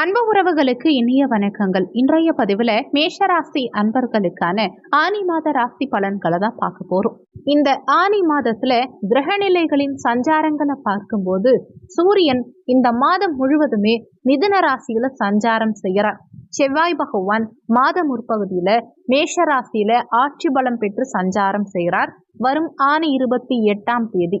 அன்பு உறவுகளுக்கு இனிய வணக்கங்கள். இன்றைய பதிவுல மேஷராசி அன்பர்களுக்கான ஆனி மாத ராசி பலன்களை தான் பார்க்க போறோம். இந்த ஆனி மாதத்துல கிரகநிலைகளின் சஞ்சாரங்களை பார்க்கும்போது சூரியன் இந்த மாதம் முழுவதுமே மிதுன ராசியில சஞ்சாரம் செய்கிறார். செவ்வாய் பகவான் மாத முற்பகுதியில மேஷ ராசியில ஆட்சி பலம் பெற்று சஞ்சாரம் செய்கிறார். வரும் ஆணி இருபத்தி எட்டாம் தேதி.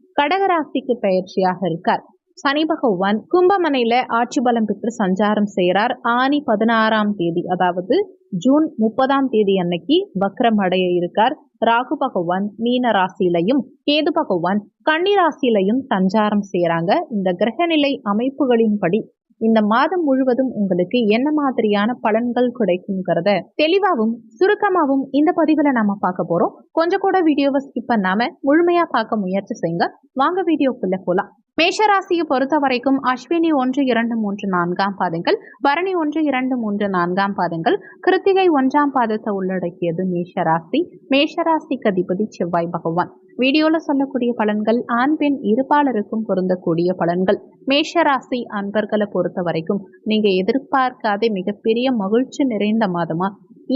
கடகராசிக்கு பயிற்சியாக இருக்கார். சனி பகவான் கும்பமனையில ஆட்சி பலம் பெற்று சஞ்சாரம் செய்கிறார் ஆணி பதினாறாம் தேதி அதாவது ஜூன் முப்பதாம் தேதி அன்னைக்கு வக்ரம் அடைய இருக்கார். ராகு பகவான் மீன ராசியிலையும் கேது பகவான் கன்னி ராசியிலையும் சஞ்சாரம் செய்கிறாங்க இந்த கிரகநிலை அமைப்புகளின்படி இந்த மாதம் முழுவதும் உங்களுக்கு என்ன மாதிரியான பலன்கள் கிடைக்குங்கிறத தெளிவாகவும் சுருக்கமாகவும் இந்த பதிவில் நாம பார்க்க போறோம். கொஞ்சம் கூட வீடியோவை ஸ்கிப் பண்ணாம முழுமையா பார்க்க முயற்சி செய்யுங்க. வாங்க வீடியோக்குள்ள போலாம். மேஷராசியை பொறுத்த வரைக்கும் அஸ்வினி ஒன்று இரண்டு மூன்று நான்காம் பாதங்கள் பரணி ஒன்று இரண்டு மூன்று நான்காம் பாதங்கள் கிருத்திகை ஒன்றாம் பாதத்தை உள்ளடக்கியது மேஷராசி. மேஷராசிக்கு அதிபதி செவ்வாய் பகவான். வீடியோல சொல்லக்கூடிய பலன்கள் ஆண் பெண் இருபாலருக்கும் பொருந்தக்கூடிய பலன்கள். மேஷராசி அன்பர்களை பொறுத்த வரைக்கும் நீங்க எதிர்பார்க்காத மிகப்பெரிய மகிழ்ச்சி நிறைந்த மாதமா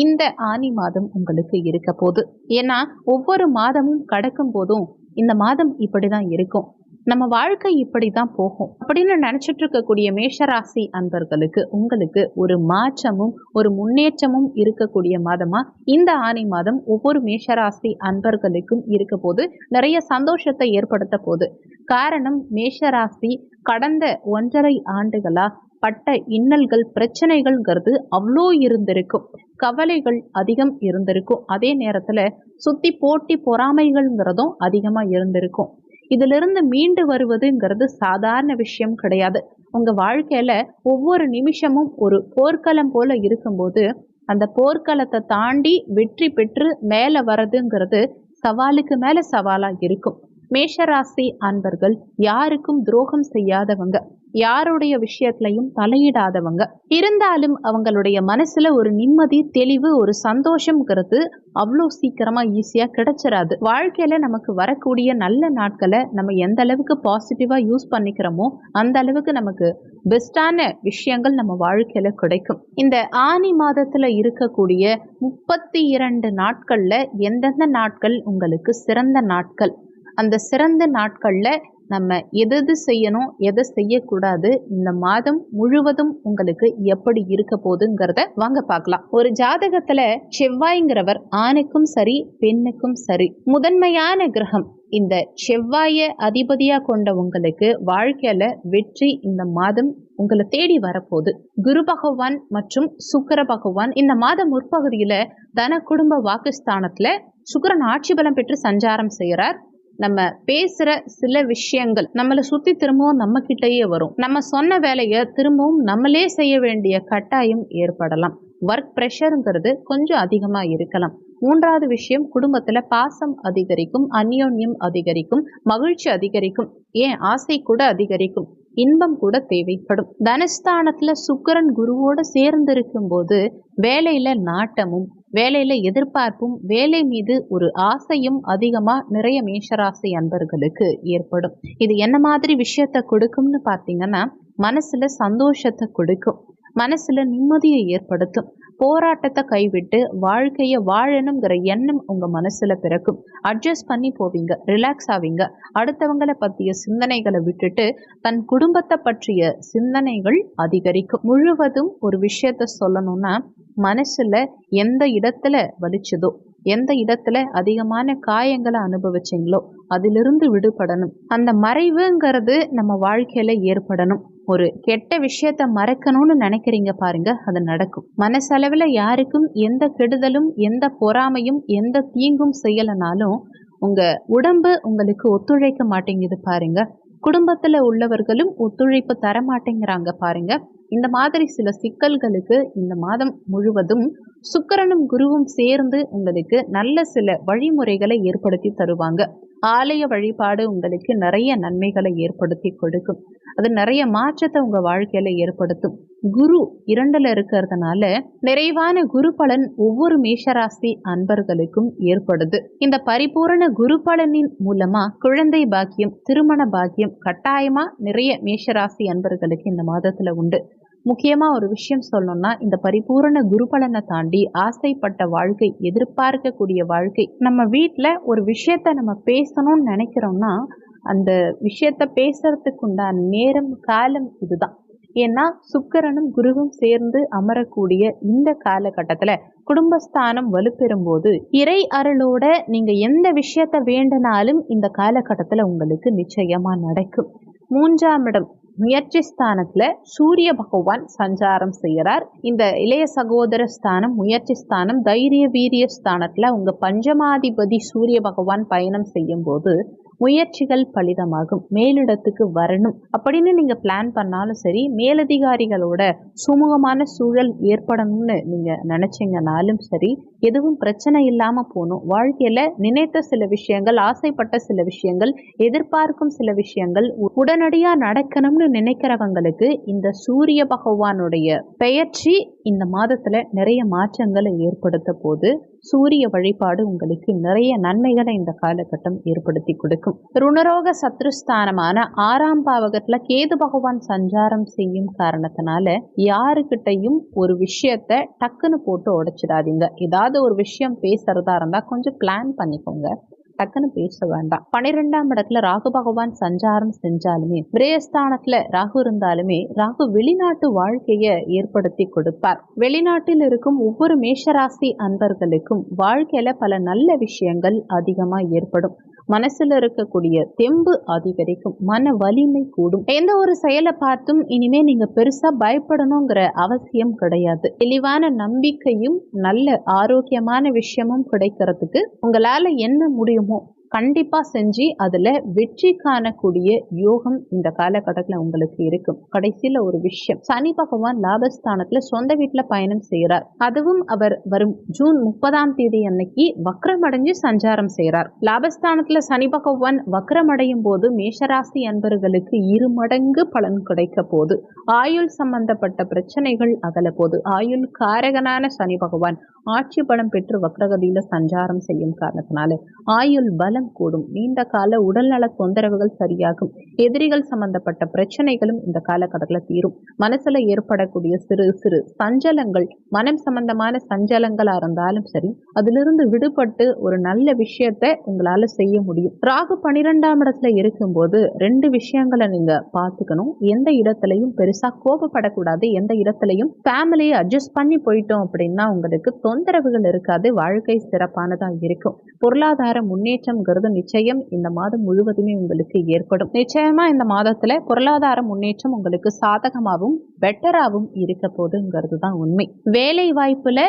இந்த ஆனி மாதம் உங்களுக்கு இருக்க போகுது. ஏன்னா ஒவ்வொரு மாதமும் கடக்கும் போதும் இந்த மாதம் இப்படிதான் இருக்கும். நம்ம வாழ்க்கை இப்படி தான் போகும். அப்படின்னு நினைச்சிட்டு இருக்கக்கூடிய மேஷராசி அன்பர்களுக்கு உங்களுக்கு ஒரு மாற்றமும் ஒரு முன்னேற்றமும் இருக்கக்கூடிய மாதமா? இந்த ஆணி மாதம் ஒவ்வொரு மேஷராசி அன்பர்களுக்கும் இருக்க போது நிறைய சந்தோஷத்தை ஏற்படுத்த போகுது. காரணம் மேஷராசி கடந்த ஒன்றரை ஆண்டுகளா பட்ட இன்னல்கள் பிரச்சனைகள்ங்கிறது அவ்வளோ இருந்திருக்கும். கவலைகள் அதிகம் இருந்திருக்கும். அதே நேரத்துல சுத்தி போட்டி பொறாமைகள்ங்கிறதும் அதிகமா இருந்திருக்கும். இதிலிருந்து மீண்டு வருவதுங்கிறது சாதாரண விஷயம் கிடையாது. உங்க வாழ்க்கையில ஒவ்வொரு நிமிஷமும் ஒரு போர்க்களம் போல இருக்கும்போது அந்த போர்க்களத்தை தாண்டி வெற்றி பெற்று மேல வர்றதுங்கிறது சவாலுக்கு மேல சவாலா இருக்கும். மேஷராசி அன்பர்கள் யாருக்கும் துரோகம் செய்யாதவங்க. யாருடைய விஷயத்திலையும் தலையிடாதவங்க. இருந்தாலும் அவங்களுடைய மனசுல ஒரு நிம்மதி தெளிவு ஒரு சந்தோஷம்ங்கிறது அவ்வளோ சீக்கிரமா ஈஸியா கிடைச்சிடாது வாழ்க்கையில நமக்கு வரக்கூடிய நல்ல நாட்களை நம்ம எந்த அளவுக்கு பாசிட்டிவா யூஸ் பண்ணிக்கிறோமோ அந்த அளவுக்கு நமக்கு பெஸ்டான விஷயங்கள் நம்ம வாழ்க்கையில கிடைக்கும். இந்த ஆனி மாதத்துல இருக்கக்கூடிய முப்பத்தி இரண்டு நாட்கள்ல எந்தெந்த நாட்கள் உங்களுக்கு சிறந்த நாட்கள்? அந்த சிறந்த நாட்கள்ல நம்ம எது செய்யணும் எதை செய்யக்கூடாது இந்த மாதம் முழுவதும் உங்களுக்கு எப்படி இருக்க போகுதுங்கிறத வாங்க பார்க்கலாம். ஒரு ஜாதகத்துல செவ்வாய்ங்கிறவர் ஆணுக்கும் சரி பெண்ணுக்கும் சரி முதன்மையான கிரகம் இந்த செவ்வாய அதிபதியா கொண்ட உங்களுக்கு வாழ்க்கையில வெற்றி இந்த மாதம் உங்களை தேடி வரப்போகுது. குரு பகவான் மற்றும் சுக்கர பகவான் இந்த மாதம் முற்பகுதியில தன குடும்ப வாக்குஸ்தானத்துல சுக்கரன் ஆட்சி பலம் பெற்று சஞ்சாரம் செய்கிறார் நம்ம பேசுற சில விஷயங்கள் நம்மளை சுத்தி திரும்பவும் நம்ம கிட்டயே வரும். நம்ம சொன்ன வேலையை திரும்பவும் நம்மளே செய்ய வேண்டிய கட்டாயம் ஏற்படலாம். ஒர்க் ப்ரெஷருங்கிறது கொஞ்சம் அதிகமா இருக்கலாம். மூன்றாவது விஷயம் குடும்பத்துல பாசம் அதிகரிக்கும் அந்யோன்யம் அதிகரிக்கும் மகிழ்ச்சி அதிகரிக்கும் ஏன்? ஆசை கூட அதிகரிக்கும் இன்பம் கூட தேவைப்படும். தனஸ்தானத்துல சுக்கரன் குருவோட சேர்ந்து இருக்கும் போது வேலையில நாட்டமும் வேலையில எதிர்பார்ப்பும் வேலை மீது ஒரு ஆசையும் அதிகமா நிறைய மேஷராசி அன்பர்களுக்கு ஏற்படும். இது என்ன மாதிரி விஷயத்த கொடுக்கும்னு பார்த்தீங்கன்னா மனசுல சந்தோஷத்தை கொடுக்கும். மனசுல நிம்மதியை ஏற்படுத்தும். போராட்டத்தை கைவிட்டு வாழ்க்கையை வாழணுங்கிற எண்ணம் உங்க மனசுல பிறக்கும். அட்ஜஸ்ட் பண்ணி போவீங்க ரிலாக்ஸ் ஆவீங்க. அடுத்தவங்களை பற்றிய சிந்தனைகளை விட்டுட்டு தன் குடும்பத்தை பற்றிய சிந்தனைகள் அதிகரிக்கும். முழுவதும் ஒரு விஷயத்த சொல்லணும்னா மனசுல எந்த இடத்துல வலிச்சதோ எந்த இடத்துல அதிகமான காயங்களை அனுபவிச்சிங்களோ அதிலிருந்து விடுபடணும். அந்த மறைவுங்கிறது நம்ம வாழ்க்கையில ஏற்படணும். ஒரு கெட்ட விஷயத்த மறக்கணும்னு நினைக்கிறீங்க பாருங்க அது நடக்கும். மனசளவில் யாருக்கும் எந்த கெடுதலும் எந்த பொறாமையும் எந்த தீங்கும் செய்யலைனாலும் உங்க உடம்பு உங்களுக்கு ஒத்துழைக்க மாட்டேங்குது பாருங்க. குடும்பத்தில் உள்ளவர்களும் ஒத்துழைப்பு தர மாட்டேங்கிறாங்க பாருங்க. இந்த மாதிரி சில சிக்கல்களுக்கு இந்த மாதம் முழுவதும் சுக்கரனும் குருவும் சேர்ந்து உங்களுக்கு நல்ல சில வழிமுறைகளை ஏற்படுத்தி தருவாங்க. ஆலய வழிபாடு உங்களுக்கு நிறைய நன்மைகளை ஏற்படுத்தி கொடுக்கும். அது நிறைய மாற்றத்தை உங்க வாழ்க்கையில ஏற்படுத்தும். குரு இரண்டுல இருக்கிறதுனால நிறைவான குரு பலன் ஒவ்வொரு மேஷராசி அன்பர்களுக்கும் ஏற்படுது. இந்த பரிபூரண குரு பலனின் மூலமா குழந்தை பாக்கியம் திருமண பாக்கியம் கட்டாயமா நிறைய மேஷராசி அன்பர்களுக்கு இந்த மாதத்துல உண்டு. முக்கியமா ஒரு விஷயம் சொல்லணும்னா இந்த பரிபூரண குரு பலனை தாண்டி ஆசைப்பட்ட வாழ்க்கை எதிர்பார்க்கக்கூடிய வாழ்க்கை நம்ம வீட்டில் ஒரு விஷயத்த நம்ம பேசணும்னு நினைக்கிறோம்னா அந்த விஷயத்த பேசுறதுக்கு உண்டான நேரம் காலம் இதுதான். ஏன்னா சுக்கரனும் குருவும் சேர்ந்து அமரக்கூடிய இந்த காலகட்டத்தில் குடும்பஸ்தானம் வலுப்பெறும் போது இறை அருளோட நீங்க எந்த விஷயத்த வேண்டுனாலும் இந்த காலகட்டத்தில் உங்களுக்கு நிச்சயமா நடக்கும். மூன்றாம் இடம் முயற்சி ஸ்தானத்துல சூரிய பகவான் சஞ்சாரம் செய்கிறார் இந்த இளைய சகோதர ஸ்தானம் முயற்சி ஸ்தானம் தைரிய வீரிய ஸ்தானத்துல உங்க பஞ்சமாதிபதி சூரிய பகவான் பயணம் செய்யும் போது முயற்சிகள் பலிதமாகும். மேலிடத்துக்கு வரணும். அப்படின்னு நீங்கள் பிளான் பண்ணாலும் சரி மேலதிகாரிகளோட சுமூகமான சூழல் ஏற்படணும்னு நீங்கள் நினச்சிங்கனாலும் சரி எதுவும் பிரச்சனை இல்லாமல் போகணும். வாழ்க்கையில் நினைத்த சில விஷயங்கள் ஆசைப்பட்ட சில விஷயங்கள் எதிர்பார்க்கும் சில விஷயங்கள் உடனடியாக நடக்கணும்னு நினைக்கிறவங்களுக்கு இந்த சூரிய பகவானுடைய பெயர்ச்சி இந்த மாதத்துல நிறைய மாற்றங்களை ஏற்படுத்த போது சூரிய வழிபாடு உங்களுக்கு நிறைய நன்மைகளை இந்த காலகட்டம் ஏற்படுத்தி கொடுக்கும். ருணரோக சத்ருஸ்தானமான ஆறாம் பாவகத்துல கேது பகவான் சஞ்சாரம் செய்யும் காரணத்தினால யாருக்கிட்டையும் ஒரு விஷயத்த டக்குன்னு போட்டு உடைச்சிடாதீங்க. ஏதாவது ஒரு விஷயம் பேசுறதா இருந்தா கொஞ்சம் பிளான் பண்ணிக்கோங்க. டக்குன்னு பேச வேண்டாம். பனிரெண்டாம் இடத்துல ராகு பகவான் சஞ்சாரம் செஞ்சாலுமே விரயஸ்தானத்துல ராகு இருந்தாலுமே ராகு வெளிநாட்டு வாழ்க்கையை ஏற்படுத்தி கொடுப்பார். வெளிநாட்டில் இருக்கும் ஒவ்வொரு மேஷராசி அன்பர்களுக்கும் வாழ்க்கையில பல நல்ல விஷயங்கள் அதிகமா ஏற்படும். மனசுல இருக்கக்கூடிய தெம்பு அதிகரிக்கும் மன வலிமை கூடும். எந்த ஒரு செயலை பார்த்தும் இனிமே நீங்க பெருசா பயப்படணுங்கிற அவசியம் கிடையாது. தெளிவான நம்பிக்கையும் நல்ல ஆரோக்கியமான விஷயமும் கிடைக்கிறதுக்கு உங்களால என்ன முடியுமோ கண்டிப்பா செஞ்சு அதுல வெற்றி காணக்கூடிய யோகம் இந்த காலகட்டத்தில் உங்களுக்கு இருக்கும். கடைசியில ஒரு விஷயம். சனி பகவான் லாபஸ்தானத்துல சொந்த வீட்டுல பயணம் செய்யறார் அதுவும் அவர் வரும் ஜூன் முப்பதாம் தேதி அன்னைக்கு வக்ரமடைஞ்சு சஞ்சாரம் செய்யறார் லாபஸ்தானத்துல சனி பகவான் வக்ரமடையும் போது மேஷராசி அன்பர்களுக்கு இரு மடங்கு பலன் கிடைக்க போது ஆயுள் சம்பந்தப்பட்ட பிரச்சனைகள் அகல போது ஆயுள் காரகனான சனி பகவான் ஆட்சி பலம் பெற்று வக்ரகதியில சஞ்சாரம் செய்யும் காரணத்தினால ஆயுள் பலம் கூடும். நீண்ட கால உடல்நல தொந்தரவுகள் சரியாகும். எதிரிகள் சம்பந்தப்பட்ட பிரச்சனைகளும் இந்த காலகட்டத்தில் தீரும். மனசுல ஏற்படக்கூடிய சிறு சிறு சஞ்சலங்கள் மனம் சம்பந்தமான சஞ்சலங்களா இருந்தாலும் சரி அதிலிருந்து விடுபட்டு ஒரு நல்ல விஷயத்தை உங்களால செய்ய முடியும். ராகு பனிரெண்டாம் இடத்துல இருக்கும்போது ரெண்டு விஷயங்களை நீங்க பார்த்துக்கணும். எந்த இடத்துலையும் பெருசா கோபப்படக்கூடாது. எந்த இடத்துலையும் ஃபேமிலியை அட்ஜஸ்ட் பண்ணி போயிட்டோம் அப்படின்னா உங்களுக்கு தொந்தரவுகள் இருக்காது. வாழ்க்கை சிறப்பானதா இருக்கும். பொருளாதார முன்னேற்றம் முன்னேற்றம்ங்கிறது நிச்சயம். இந்த மாதம் முழுவதுமே உங்களுக்கு ஏற்படும். நிச்சயமா இந்த மாதத்துல பொருளாதார முன்னேற்றம் உங்களுக்கு சாதகமாகவும் பெட்டராகவும் இருக்க போதுங்கிறது தான் உண்மை. வேலை வாய்ப்புல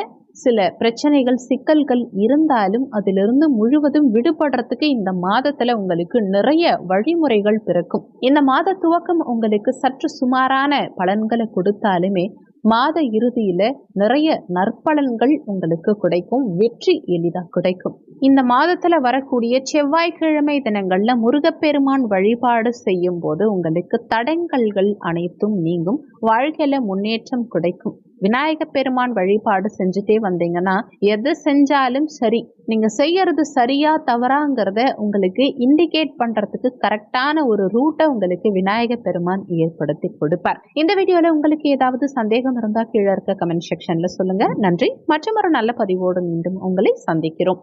சில பிரச்சனைகள் சிக்கல்கள் இருந்தாலும் அதிலிருந்து முழுவதும் விடுபடுறதுக்கு இந்த மாதத்துல உங்களுக்கு நிறைய வழிமுறைகள் பிறக்கும். இந்த மாத துவக்கம் உங்களுக்கு சற்று சுமாரான பலன்களை கொடுத்தாலுமே மாத இறுதியில நிறைய நற்பலன்கள் உங்களுக்கு கிடைக்கும் வெற்றி எளிதாக கிடைக்கும். இந்த மாதத்துல வரக்கூடிய செவ்வாய்க்கிழமை தினங்கள்ல முருகப்பெருமான் வழிபாடு செய்யும் போது உங்களுக்கு தடங்கல்கள் அனைத்தும் நீங்கும் வாழ்க்கையில முன்னேற்றம் கிடைக்கும். விநாயக பெருமான் வழிபாடு செஞ்சுட்டே வந்தீங்கன்னா எது செஞ்சாலும் சரி. நீங்கள் செய்யறது சரியா தவறாங்கிறத உங்களுக்கு இண்டிகேட் பண்ணுறதுக்கு கரெக்டான ஒரு ரூட்டை உங்களுக்கு விநாயக பெருமான் ஏற்படுத்தி கொடுப்பார். இந்த வீடியோவில் உங்களுக்கு ஏதாவது சந்தேகம் இருந்தால் கீழே இருக்க கமெண்ட் செக்ஷனில் சொல்லுங்கள் நன்றி. மற்றும் ஒரு நல்ல பதிவோடு மீண்டும் உங்களை சந்திக்கிறோம்.